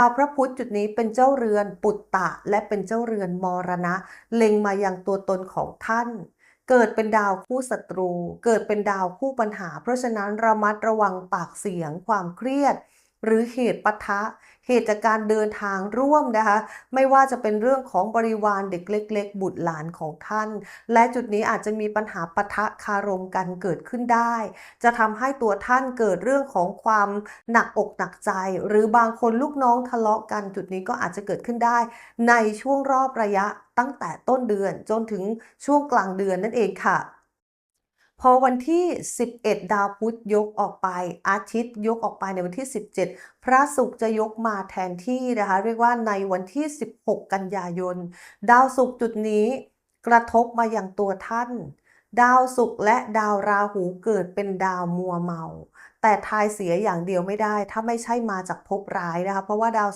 ดาวพระพุธจุดนี้เป็นเจ้าเรือนปุตตะ และเป็นเจ้าเรือนมรณะ เล็งมายังตัวตนของท่าน เกิดเป็นดาวคู่ศัตรู เกิดเป็นดาวคู่ปัญหา เพราะฉะนั้นระมัดระวังปากเสียงความเครียด หรือเหตุปะทะ เหตุจากการเดินทางร่วมนะคะ ไม่ว่าจะเป็นเรื่องของบริวารเด็กเล็ก ๆ บุตรหลานของท่าน และจุดนี้อาจจะมีปัญหาปะทะคารมกันเกิดขึ้นได้ จะทำให้ตัวท่านเกิดเรื่องของความหนักอกหนักใจ หรือบางคนลูกน้องทะเลาะกันจุดนี้ก็อาจจะเกิดขึ้นได้ ในช่วงรอบระยะตั้งแต่ต้นเดือนจนถึงช่วงกลางเดือนนั่นเองค่ะ พอวันที่ 11 ดาวพุธยกออกไป อาทิตย์ยกออกไปในวันที่ 17 พระศุกร์จะยกมาแทนที่นะคะ เรียกว่าในวันที่ 16 กันยายน ดาวศุกร์จุดนี้กระทบมาอย่างตัวท่าน ดาวศุกร์และดาวราหูเกิดเป็นดาวมัวเมา แต่ทายเสียอย่างเดียวไม่ได้ ถ้าไม่ใช่มาจากภพร้ายนะคะ เพราะว่าดาว